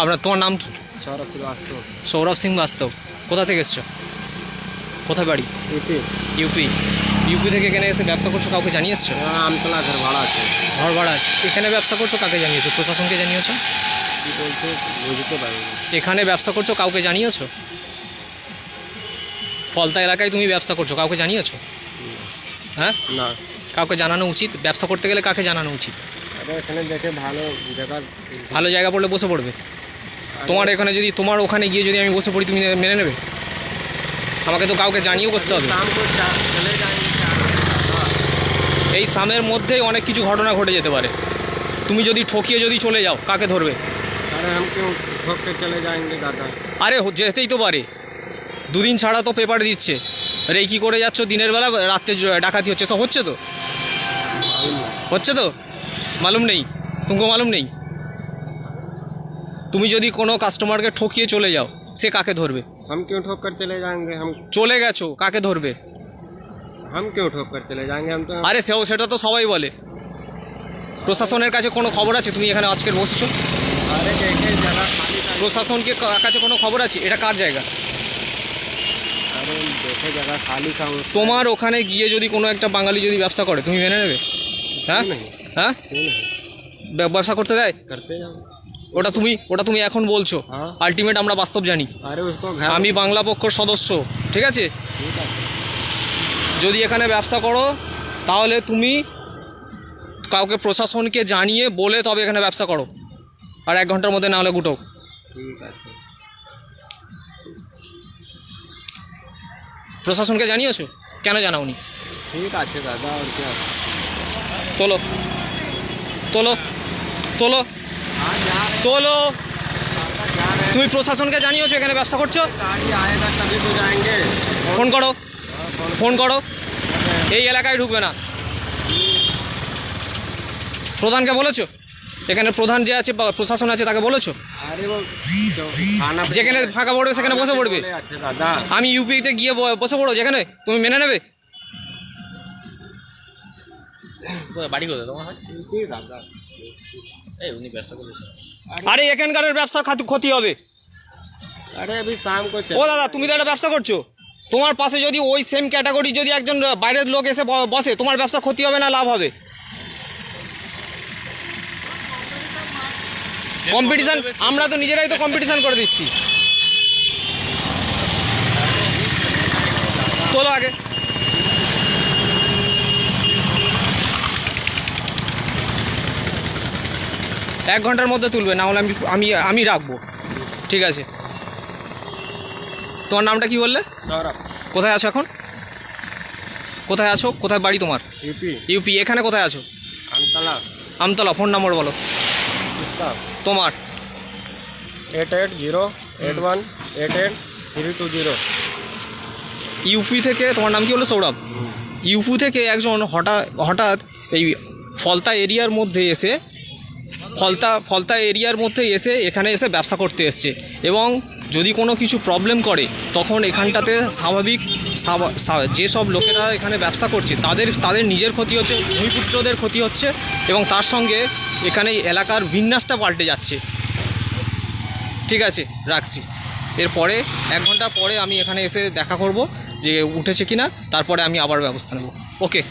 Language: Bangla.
আপনার তোমার নাম কি? সৌরভ শ্রীবাস্তব সৌরভ সিং বাস্তব। কোথা থেকে এসছো? কোথায় বাড়ি? ইউপি। ইউপি। ইউপি থেকে এখানে এসে ব্যবসা করছ কাউকে জানিয়ে এসছো? আমতলা ঘর ভাড়া আছে। ঘর ভাড়া আছে। এখানে ব্যবসা করছ কাকে জানিয়েছো? প্রশাসনকে জানিয়েছো? কি বলছে বুঝতে পারিনি। এখানে ব্যবসা করছ কাউকে জানিয়েছো? ফলতা এলাকায় তুমি ব্যবসা করছ কাউকে জানিয়েছো? হ্যাঁ? না। কাউকে জানানো উচিত? ব্যবসা করতে গেলে কাকে জানানো উচিত? এখানে দেখে ভালো জায়গা ভালো জায়গা পড়লে বসে পড়বে। তোমার এখানে যদি তোমার ওখানে গিয়ে যদি আমি বসে পড়ি তুমি মেনে নেবে? আমাকে তো কাউকে জানিয়েও করতে হবে। এই সামের মধ্যেই অনেক কিছু ঘটনা ঘটে যেতে পারে। তুমি যদি ঠকিয়ে যদি চলে যাও কাকে ধরবে? আরে যেতেই তো পারে। দুদিন ছাড়া তো পেপার দিচ্ছে। রেকি করে যাচ্ছ দিনের বেলা? রাত্রে ডাকাতি হচ্ছে সব হচ্ছে তো? হচ্ছে তো? মালুম নেই। তোমাকে মালুম নেই? তুমি যদি কোনো কাস্টমারকে ঠকিয়ে চলে যাও সে কাকে ধরবে हम क्यों ठोक कर चले जाएंगे हम চলে গেছো কাকে ধরবে हम क्यों ठोक कर चले जाएंगे हम तो আরে সেও সেটা তো সবাই বলে প্রশাসনের কাছে কোনো খবর আছে তুমি এখানে আজকের বসছো अरे देखे जगह खाली था প্রশাসনকে কা- কাছে কোনো খবর আছে এটা কার জায়গা अरे देखे जगह खाली था उस তোমার ওখানে গিয়ে যদি কোনো একটা বাঙালি যদি ব্যবসা করে তুমি মেনে নেবে হ্যাঁ क्यों नहीं হ্যাঁ क्यों नहीं ব্য- ব্যবসা করতে দেয় करते जाओ ওটা তুমি ওটা তুমি এখন বলছো। হ্যাঁ। আলটিমেট আমরা বাস্তব জানি। আমি বাংলা পক্ষ সদস্য ঠিক আছে? যদি এখানে ব্যবসা করো তাহলে তুমি কাউকে প্রশাসনকে জানিয়ে বলে তবে এখানে ব্যবসা করো। আর এক ঘণ্টার মধ্যে না হলে গুটো ঠিক আছে। প্রশাসনকে জানিয়েছো? কেন জানাওনি? ঠিক আছে দাদা আর কি তোলো। তোলো। তোলো। তোলো। তুমি প্রশাসনকে জানিয়েছো, এখানে ব্যবসা করছ? ফোন করো। ফোন করো। এই এলাকায় ঢুকবে না। প্রধানকে বলেছ? এখানে প্রধান যে আছে প্রশাসন আছে, তাকে বলেছ? যেখানে ফাঁকা পড়বে, সেখানে বসে পড়বে। আমি ইউপিতে গিয়ে বসে পড়ো যেখানে? তুমি মেনে নেবে? বাড়ি কোথায় তোমার? ব্যবসা আরে এখানকার ব্যবসার খাতু ক্ষতি হবে। ও দাদা তুমি তো একটা ব্যবসা করছ। তোমার পাশে যদি ওই সেম ক্যাটাগরি যদি একজন বাইরের লোক এসে বসে তোমার ব্যবসা ক্ষতি হবে না লাভ হবে? কম্পিটিশান আমরা তো নিজেরাই তো কম্পিটিশান করে দিচ্ছি। এক ঘণ্টার মধ্যে তুলবে না হলে আমি আমি আমি রাখব। ঠিক আছে। তোমার নামটা কি বললে? কোথায় আছো এখন? কোথায় আছো? কোথায় বাড়ি তোমার? ইউপি। ইউপি। এখানে কোথায় আছো? আমতলা। আমতলা ফোন নম্বর বলো। তোমার? Eight eight zero eight one eight eight three two zero UP থেকে তোমার নাম কি হলো সৌরভ? ইউপি থেকে একজন হঠাৎ হঠাৎ এই ফলতা এরিয়ার মধ্যে এসে ফলতা ফলতা এরিয়ার মধ্যে এসে এখানে এসে ব্যবসা করতে এসছে। এবং যদি কোনো কিছু প্রবলেম করে, তখন এখানটাতে স্বাভাবিক স্বাভা- স্বা- যেসব লোকেরা এখানে ব্যবসা করছে, তাদের তাদের নিজের ক্ষতি হচ্ছে, ভূমিপুত্রদের ক্ষতি হচ্ছে এবং তার সঙ্গে এখানে এলাকার বিন্যাসটা পাল্টে যাচ্ছে। ঠিক আছে, রাখছি। এরপরে এক ঘণ্টা পরে আমি এখানে এসে দেখা করব যে উঠেছে কিনা, তারপরে আমি আবার ব্যবস্থা নেব। ওকে